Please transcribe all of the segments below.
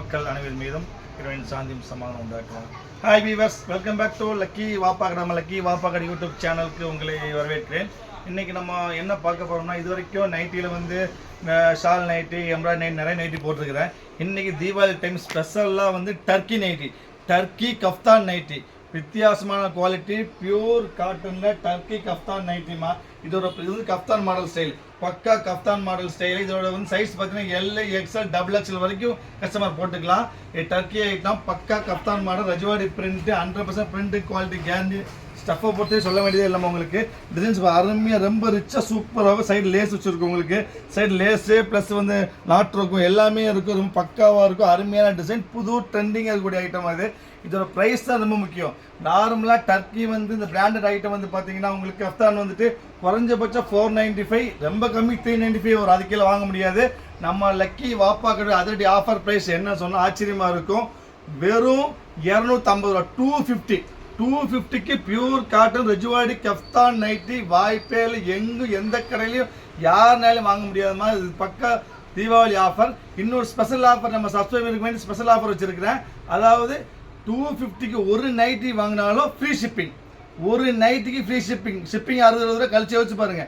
மக்கள் அனைவர் மீதும் இறைவன் சாந்தியும் சமாதானம் உண்டாக்குவோம் hi viewers welcome back to lucky வாப்பாக நம்ம லக்கி வாப்பாக்கடை யூடியூப் சேனலுக்கு உங்களை வரவேற்கிறேன். இன்றைக்கி நம்ம என்ன பார்க்க போகிறோம்னா இது வரைக்கும் நைட்டியில் வந்து ஷால் நைட்டி எம்ப்ராய்ட் நைட் நிறைய நைட்டி போட்டிருக்கிறேன். இன்றைக்கி தீபாவளி டைம் ஸ்பெஷலாக வந்து Turkey nighty Turkey kaftan nighty வித்தியாசமான குவாலிட்டி பியூர் காட்டனில் டர்க்கி கஃப்தான் நைட்டிமா இதோட இது கஃப்தான் மாடல் ஸ்டைல் பக்கா கப்தான் மாடல் ஸ்டைல் இதோட வந்து சைஸ் பார்த்தீங்கன்னா எல்ஐ எக்ஸ்எல் டபுள் எக்ஸ்எல் வரைக்கும் கஸ்டமர் போட்டுக்கலாம். டர்க்கி ஐட்டம் பக்கா kaftan model Rajwadi print hundred percent print quality guarantee ஸ்டஃப்பை பொறுத்தே சொல்ல வேண்டியதே இல்லாமல் உங்களுக்கு. டிசைன்ஸ் அருமையாக ரொம்ப ரிச்சாக சூப்பராக சைடு லேஸ் வச்சுருக்கும் உங்களுக்கு. சைடு லேஸு ப்ளஸ் வந்து நாட்டு இருக்கும் எல்லாமே இருக்கும் ரொம்ப பக்காவாக இருக்கும் அருமையான டிசைன் புது ட்ரெண்டிங்காக இருக்கக்கூடிய ஐட்டம் அது. இதோட ப்ரைஸ் தான் ரொம்ப முக்கியம். நார்மலாக டர்க்கி வந்து இந்த பிராண்டட் ஐட்டம் வந்து பார்த்தீங்கன்னா உங்களுக்கு அஃப்தான் வந்துட்டு குறைஞ்சபட்சம் ஃபோர் நைன்டி ஃபைவ் ரொம்ப கம்மி த்ரீ நைன்டி ஃபைவ் ஒரு அது கீழே வாங்க முடியாது. நம்ம லக்கி வாப்பா கடை அதிரடி ஆஃபர் ப்ரைஸ் என்ன சொன்னால் ஆச்சரியமாக இருக்கும். வெறும் இரநூத்தம்பது ரூபா டூ ஃபிஃப்டி டூ ஃபிஃப்டிக்கு pure cotton Rajwadi kaftan nighty வாய்ப்பேல் எங்கும் எந்த கடையிலையும் யாருனாலும் வாங்க முடியாத மாதிரி இது பக்கா தீபாவளி ஆஃபர் இன்னொரு ஸ்பெஷல் ஆஃபர் நம்ம சப்ஸ்கிரைபருக்கு வேண்டி ஸ்பெஷல் ஆஃபர் வச்சுருக்கிறேன். அதாவது டூ ஃபிஃப்டிக்கு ஒரு நைட்டி வாங்கினாலும் ஃப்ரீ ஷிப்பிங் ஒரு நைட்டுக்கு ஃப்ரீ ஷிப்பிங் ஷிப்பிங் அறுபது ரூபா கழிச்சு வச்சு பாருங்க.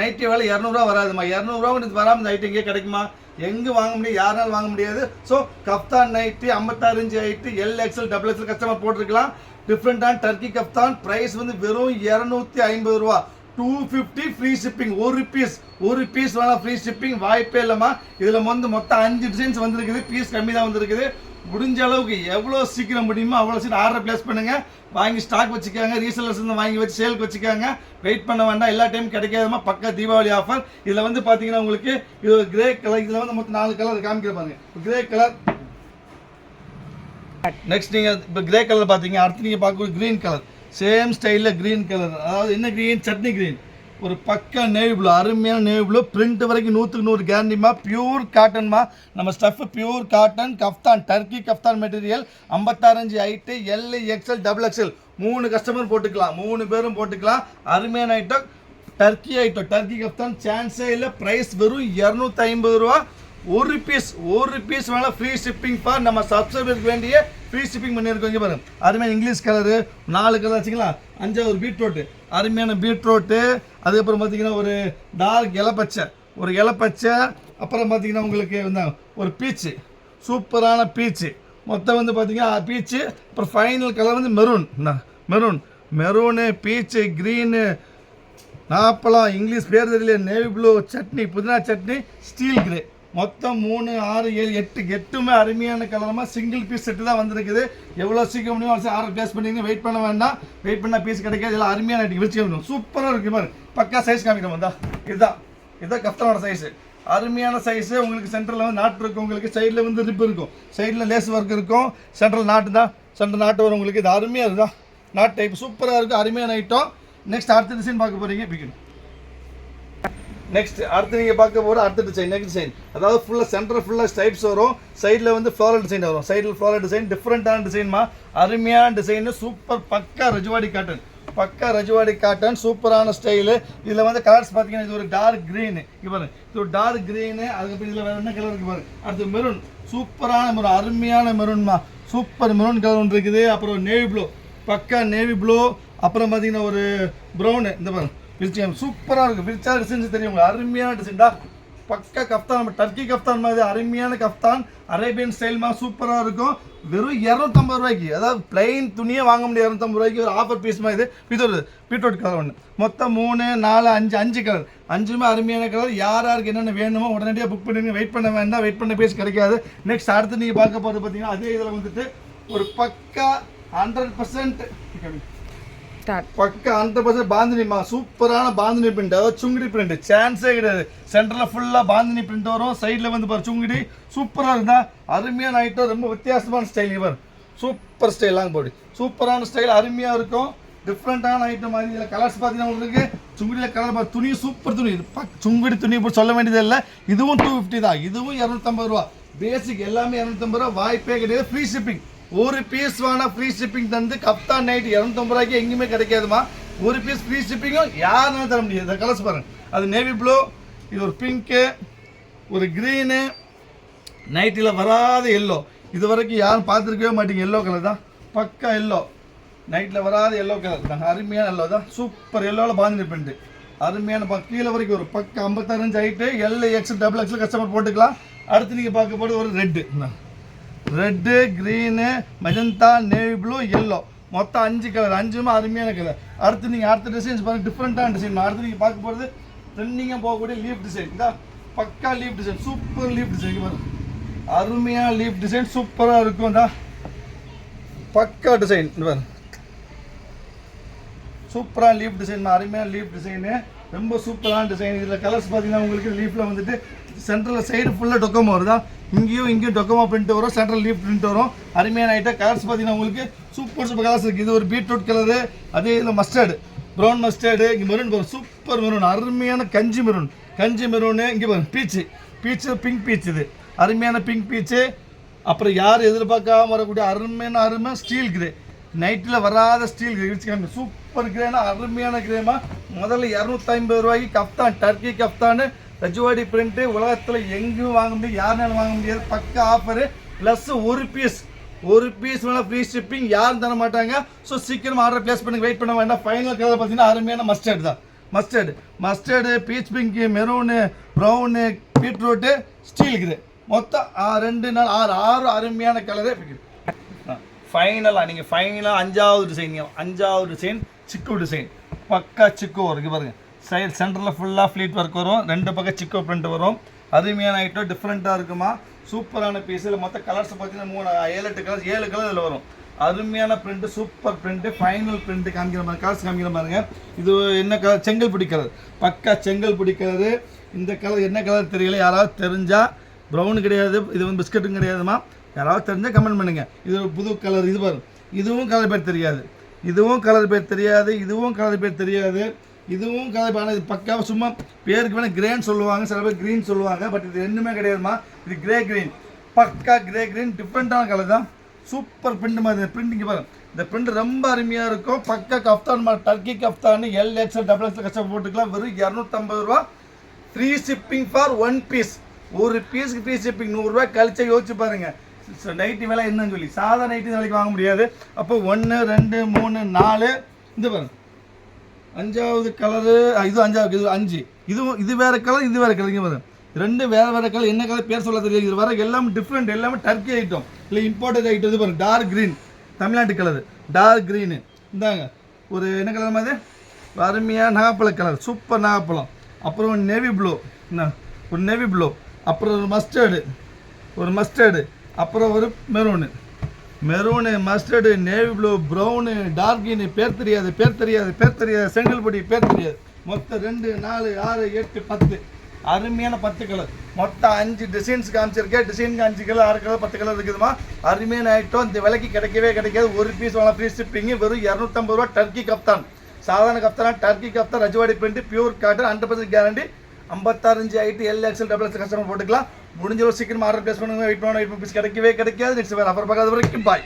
நைட்டி வேலை இரநூறுவா வராதுமா இரநூறுவா இது வராமல் இந்த ஐட்டம் இங்கே கிடைக்குமா? எங்கே வாங்க முடியும்? யாருனாலும் வாங்க முடியாது. ஸோ கஃப்தான் நைட்டி ஐம்பத்தாறு inch height L XL double XL customer போட்டிருக்கலாம். டிஃப்ரெண்டான டர்க்கி கஃப்தான் ப்ரைஸ் வந்து வெறும் இரநூத்தி ஐம்பது ரூபா. டூ ஃபிஃப்டி ஃப்ரீ ஷிப்பிங் ஒரு பீஸ் ஒரு பீஸ் வேணால் ஃப்ரீ ஷிப்பிங் வாய்ப்பே இல்லைம்மா. இதில் வந்து மொத்தம் அஞ்சு டிசைன்ஸ் வந்திருக்குது பீஸ் கம்மி தான் வந்திருக்குது. முடிஞ்ச அளவுக்கு எவ்வளோ சீக்கிரம் முடியுமோ அவ்வளோ சீக்கிரம் ஆர்டர் பிளேஸ் பண்ணுங்க. வாங்கி ஸ்டாக் வச்சுக்காங்க ரீசெல்லர்ஸ் இருந்து வாங்கி வச்சு சேலுக்கு வச்சுக்காங்க. வெயிட் பண்ண வேண்டாம் எல்லா டைம் கிடைக்காதமா பக்கா தீபாவளி ஆஃபர் இதில் வந்து பார்த்தீங்கன்னா உங்களுக்கு இது கிரே கலர் இதில் வந்து மொத்தம் நாலு கலர் காமிக்கிற பாருங்க. கிரே கலர் நெக்ஸ்ட் நீங்கள் இப்போ கிரே கலர் பார்த்தீங்க அடுத்து நீங்கள் பார்க்கக்கூடிய க்ரீன் கலர் சேம் ஸ்டைலில் க்ரீன் கலர் அதாவது என்ன க்ரீன் சட்னி க்ரீன் ஒரு பக்கா நேவி ப்ளூ அருமையான நேவி ப்ளூ பிரிண்ட் வரைக்கும் நூற்றுக்கு நூறு கேரண்டிமா பியூர் காட்டன்மா நம்ம stuff pure cotton kaftan Turkey kaftan material ஐம்பத்தாறஞ்சு height L XL double XL மூணு கஸ்டமர் போட்டுக்கலாம். மூணு பேரும் போட்டுக்கலாம். அருமையான item Turkey item Turkey kaftan சான்ஸே இல்லை. ப்ரைஸ் வெறும் இரநூத்தி ஐம்பது ரூபா. ஒரு பீஸ் ஒரு பீஸ் வேணா ஃப்ரீ ஷிப்பிங் ஃபார் நம்ம சப்ஸ்கிரைபருக்கு வேண்டிய ஃப்ரீ ஷிப்பிங் பண்ணியிருக்கோம். இங்கே பாருங்க. அருமையான இங்கிலீஷ் கலரு நாலு கலர் வச்சுக்கலாம். அஞ்சாவது பீட்ரூட்டு அருமையான பீட்ரூட்டு அதுக்கப்புறம் பார்த்தீங்கன்னா ஒரு டார்க் இலப்பச்சை ஒரு இலப்பச்சை அப்புறம் பார்த்தீங்கன்னா உங்களுக்கு வந்து ஒரு பீச்சு சூப்பரான பீச்சு மொத்தம் வந்து பார்த்தீங்கன்னா பீச்சு அப்புறம் ஃபைனல் கலர் வந்து maroon maroon maroon peach green நாப்பழம் English பேர் தெரியல நேவி ப்ளூ சட்னி புதினா சட்னி ஸ்டீல் கிரே மொத்தம் மூணு ஆறு ஏழு எட்டு எட்டுமே அருமையான கலரமாக சிங்கிள் பீஸ் செட்டு தான் வந்திருக்குது. எவ்வளோ சீக்கிரம் முடியும் ஆறு பேஸ் பண்ணிங்க வெயிட் பண்ண வேண்டாம். வெயிட் பண்ணால் பீஸ் கிடைக்காது. எல்லாம் அருமையான ஐட்டம் முடியும் சூப்பராக இருக்கு பாரு. பக்கா சைஸ் காமிக்கிறோம் வந்தா இதுதான் இதுதான் கஷ்டமான சைஸு அருமையான சைஸு உங்களுக்கு சென்டரில் வந்து நாட்டு இருக்கும். உங்களுக்கு சைடில் வந்து ரிப் இருக்கும். சைடில் லேஸ் ஒர்க் இருக்கும். சென்ட்ரல் நாட்டு தான். சென்ட்ரல் நாட்டு வரும் உங்களுக்கு. இது அருமையாக இருக்குதான் நாட்டு டைப் சூப்பராக இருக்கும் அருமையான ஐட்டம் நெக்ஸ்ட் அடுத்த டிசைன் பார்க்க போகிறீங்க பிக்கணும் நெக்ஸ்ட் அடுத்து நீங்கள் பார்க்க போகிற அடுத்த டிசைன் நெக்ஸ்ட் டிசைன் அதாவது ஃபுல்லாக சென்டர் ஃபுல்லாக ஸ்டைப்ஸ் வரும். சைடில் வந்து ஃப்ளோரல் டிசைன் வரும். சைடில் ஃப்ளோரல் டிசைன் டிஃப்ரெண்ட்டான டிசைன்மா அருமையான டிசைனு சூப்பர் பக்கா ரஜுவாடி காட்டன் பக்கா ரஜுவாடி காட்டன் சூப்பரான ஸ்டைலு இதில் வந்து கலர்ஸ் பார்த்தீங்கன்னா இது ஒரு டார்க் க்ரீனு பாருங்க. இது ஒரு டார்க் க்ரீனு அதுக்கப்புறம் இதில் வேறு என்ன கலர் இருக்கு பாரு அடுத்து மெரூன் சூப்பரான மெரூன் அருமையான மெரூன்மா சூப்பர் மெரூன் கலர் ஒன்று இருக்குது. அப்புறம் நேவி ப்ளூ பக்கா நேவி ப்ளூ அப்புறம் பார்த்தீங்கன்னா ஒரு ப்ரௌனு இந்த பாருங்க. விரிச்சியம் சூப்பராக இருக்கும் விரிச்சா டிசைன்ஸ் தெரியும் உங்களுக்கு அருமையான டிசைன்டா பக்கா கஃப்தான். நம்ம டர்க்கி கஃப்தான் மாதிரி. அருமையான கஃப்தான். அரேபியன் ஸ்டைல்மா சூப்பராக இருக்கும். வெறும் இரநூத்தம்பது ரூபாய்க்கு. அதாவது பிளைன் துணியே வாங்க முடியாது. இரநூத்தம்பது ரூபாய்க்கு ஒரு ஆஃபர் பீஸ் மாதிரி. இது வருது பீட்ரூட் கலர் ஒன்று மொத்தம் மூணு நாலு அஞ்சு அஞ்சு கலர் அஞ்சுமே அருமையான கலர் யார் யாருக்கு என்னென்ன வேணுமோ உடனடியாக புக் பண்ணிடுங்க. வெயிட் பண்ண வேண்டாம். வெயிட் பண்ண பேஸ் கிடைக்காது. நெக்ஸ்ட் அடுத்து நீங்கள் பார்க்க போகிறது பார்த்தீங்கன்னா அதே இதில் வந்துட்டு ஒரு பக்கா ஹண்ட்ரட் பர்சன்ட் பக்கா ஹண்ட்ரட் பர்சன்ட் பாந்தினிமா சூப்பரான பாந்தினி பிரிண்ட் அதாவது சுங்குடி பிரிண்ட் சான்ஸே கிடையாது. சென்டரில் ஃபுல்லாக பாந்தினி பிரிண்ட் வரும். சைடில் வந்து பாரு சுங்குடி. சூப்பராக இருந்தா அருமையான ஐட்டம் ரொம்ப வித்தியாசமான ஸ்டைல் இவர். சூப்பர் ஸ்டைல் போடி சூப்பரான ஸ்டைல் அருமையாக இருக்கும். டிஃப்ரெண்ட்டான ஐட்டம் மாதிரி. இதில் கலர்ஸ் பார்த்தீங்கன்னா உங்களுக்கு சுங்குடியில் கலர் பார்த்து துணி சூப்பர் துணி. இது சுங்குடி துணி இப்போ சொல்ல வேண்டியது இல்லை. இதுவும் டூ ஃபிஃப்டி தான். இதுவும் இரநூத்தம்பது ரூபா. பேசிக் எல்லாமே இரநூத்தம்பது ரூபா. வாய்ப்பே கிடையாது. ஃப்ரீ ஷிப்பிங் ஒரு பீஸ் வேணா ஃப்ரீ ஷிப்பிங் தந்து கப்தான் நைட் இரநூத்தம்பது ரூபாய்க்கு எங்கேயுமே கிடைக்காதுமா ஒரு பீஸ் ஃப்ரீ ஷிப்பிங்கும் யாருனாலும் தர முடியாது. இந்த கலர்ஸ் பாருங்க. அது நேவி ப்ளூ இது ஒரு பிங்க்கு ஒரு க்ரீனு நைட்டில் வராத எல்லோ இது வரைக்கும் யாரும் பார்த்துருக்கவே மாட்டீங்க. எல்லோ கலர் தான். பக்கா எல்லோ நைட்டில் வராத எல்லோ கலர் தான். அருமையான எல்லோ தான். சூப்பர் எல்லோவில் பாஞ்சு பிரிண்ட் அருமையான பக்கம் கீழே வரைக்கும் ஒரு பக்கம் ஐம்பத்தாறு inch height L X double எக்ஸில் கஸ்டமர் போட்டுக்கலாம். அடுத்து நீங்கள் பார்க்க போகிறது ஒரு red red green magenta navy blue yellow மொத்தம் அஞ்சு கலர் அஞ்சுமே அருமையான கலர் அடுத்து நீங்கள் அடுத்த டிசைன்ஸ் பாருங்கள் டிஃப்ரெண்ட்டான டிசைன் அடுத்து நீங்கள் பார்க்க போகிறது ட்ரெண்டிங்காக போகக்கூடிய லீஃப் டிசைன் இந்த பக்கா leaf design super leaf design பாருங்கள் அருமையான லீஃப் டிசைன் சூப்பராக இருக்கும். பக்கா டிசைன் பாருங்க. சூப்பராக லீஃப் டிசைன் அருமையான லீஃப் டிசைனு ரொம்ப சூப்பரான டிசைன் இதில் கலர்ஸ் பார்த்தீங்கன்னா உங்களுக்கு லீஃபில் வந்துட்டு சென்ட்ரலில் சைடு ஃபுல்லாக டொக்கமா வருதா? இங்கேயும் இங்கேயும் டொக்கமா பிரிண்ட் வரும் சென்ட்ரல் லீஃப் பிரிண்ட் வரும். அருமையான ஐட்டம் கலர்ஸ் பார்த்தீங்கன்னா உங்களுக்கு சூப்பர் சூப்பர் கலர்ஸ் இருக்குது இது ஒரு பீட்ரூட் கலரு அதே இதில் மஸ்டர்டு ப்ரௌன் மஸ்டர்டு இங்கே மெரூன் வரும். சூப்பர் மெரூன் அருமையான கஞ்சி மெரூன் கஞ்சி மெரூனு இங்கே பாருங்க பீச்சு பீச்சு பிங்க் பீச் இது. அருமையான பிங்க் பீச்சு அப்புறம் யார் எதிர்பார்க்காம வரக்கூடிய அருமையான அருமை ஸ்டீல் கிரே நைட்டில் வராத ஸ்டீல் கிரே வச்சுக்காங்க சூப்பர் கிரேனா அருமையான கிரேமா முதல்ல இரநூத்தி ஐம்பது ரூபாய்க்கு கப்தான் டர்க்கி கப்தான்னு ரஜுவாடி பிரிண்ட்டு உலகத்தில் எங்கேயும் வாங்க முடியாது யாருனாலும் வாங்க முடியாது. பக்க ஆஃபரு ப்ளஸ் ஒரு பீஸ் ஒரு பீஸ் வேணால் ஃப்ரீ ஷிப்பிங் யாரும் தர மாட்டாங்க. ஸோ சீக்கிரம் ஆர்டர் ப்ளேஸ் பண்ணி வெயிட் பண்ண வேண்டாம். ஃபைனல் கலர் பார்த்தீங்கன்னா அருமையான மஸ்டர்டு தான். Mustard mustard peach pink maroon brown beetroot steel இருக்குது மொத்தம் ரெண்டு நாள் ஆறு ஆறு அருமையான கலரே ஃபைனலாக நீங்கள் ஃபைனலாக அஞ்சாவது டிசைன் அஞ்சாவது டிசைன் சிக்கு டிசைன் பக்கா சிக்கு இருக்குது பாருங்கள் சைடு சென்டரில் ஃபுல்லாக ஃப்ளீட் ஒர்க் வரும். ரெண்டு பக்கம் சிக்கோ பிரிண்ட் வரும். அருமையான ஐட்டம் டிஃப்ரெண்ட்டாக இருக்குமா? சூப்பரான பீஸ் இதில் மொத்த கலர்ஸ் பார்த்தீங்கன்னா மூணு ஏழு எட்டு கலர்ஸ் ஏழு கலர் இதில் வரும். அருமையான print super print final print காமிக்கிற மாதிரி கலர்ஸ் காமிக்கிற மாதிரிங்க. இது என்ன கலர் செங்கல் பிடிக்கிறது. பக்கா செங்கல் பிடிக்கிறது. இந்த கலர் என்ன கலர் தெரியல யாராவது தெரிஞ்சால் ப்ரௌன் கிடையாது இது வந்து பிஸ்கட்டும் கிடையாதுமா? யாராவது தெரிஞ்சால் கமெண்ட் பண்ணுங்கள் இது ஒரு புது கலர் இது வரும் இதுவும் கலர் பேர் தெரியாது. இதுவும் கலர் பேர் தெரியாது இதுவும் கலர் பேர் தெரியாது. இதுவும் கலர் ஆனால் இது பக்காவாக சும்மா பேருக்கு வேணால் கிரேன்னு சொல்லுவாங்க சில பேர் க்ரீன் சொல்லுவாங்க பட் இது ரெண்டுமே கிடையாதுமா. இது கிரே க்ரீன் பக்கா கிரே க்ரீன் டிஃப்ரெண்ட்டான கலர் தான். சூப்பர் பிரிண்ட் மாதிரி பிரிண்ட் பாருங்கள் பாருங்க. இந்த பிரிண்ட் ரொம்ப அருமையாக இருக்கும். பக்கா கஃப்தான் மாதிரி Turkey kaftan L XL double XL கஷ்டம் போட்டுக்கலாம். வெறும் இரநூத்தம்பது ரூபா. Free shipping for one piece ஒரு பீஸுக்கு ஃப்ரீ ஷிப்பிங் நூறுரூவா கழிச்சா யோசிச்சு பாருங்கள் நைட்டி விலை என்னன்னு சொல்லி. சாதா நைட்டி விலைக்கு வாங்க முடியாது. அப்போ ஒன்று ரெண்டு மூணு நாலு. இந்த பாருங்கள் அஞ்சாவது கலரு இது அஞ்சாவது இது அஞ்சு. இதுவும் இது வேற கலர் இது வேற கலர் இங்கே பாருங்க ரெண்டு வேற வேற கலர் என்ன கலர் பேர் சொல்ல தெரியாது. இது வர எல்லாமே டிஃப்ரெண்ட் எல்லாமே டர்க்கி ஐட்டம் இல்லை இம்போர்ட்டட் ஐட்டம் இது பாருங்க டார்க் க்ரீன் தமிழ்நாட்டு கலர் டார்க் க்ரீனு இந்தாங்க. ஒரு என்ன கலர் மாதிரி அருமையாக நாகப்பழ கலர் சூப்பர் நாகப்பழம். அப்புறம் நெவி ப்ளூ என்ன? ஒரு நெவி ப்ளூ அப்புறம் ஒரு மஸ்டர்டு ஒரு மஸ்டர்டு அப்புறம் ஒரு maroon maroon mustard navy blue brown டார்கின்னு பேர் தெரியாது பேர் தெரியாது பேர் தெரியாது செங்கல்படி பேர் தெரியாது. மொத்தம் ரெண்டு நாலு ஆறு எட்டு பத்து. அருமையான பத்து கலர் மொத்தம் அஞ்சு டிசைன்ஸ் காமிச்சிருக்கேன் டிசைனுக்கு அஞ்சு கலர் ஆறு கலர் பத்து கலர் இருக்குதுமா அருமையான ஐட்டம் இந்த விலைக்கு கிடைக்கவே கிடைக்காது. ஒரு பீஸ் வாங்க ஃப்ரீ ஷிப்பிங் வெறும் இரநூத்தம்பது ரூபா டர்க்கி கப்தான் சாதாரண கப்தானா Turkey kaftan Rajwadi print pure cotton hundred percent guarantee ஐம்பத்தாறஞ்சு height L XL double X customer போட்டுக்கலாம். முடிஞ்ச ஒரு சீக்கிரம் ஆர்டர் பிளேஸ் பண்ணுங்க. வெயிட் பண்ண வெயிட் பீஸ் கிடைக்கவே கிடைக்காது. நெக்ஸ்ட் வேறு அப்புறம் பார்க்காத வரைக்கும் பாய்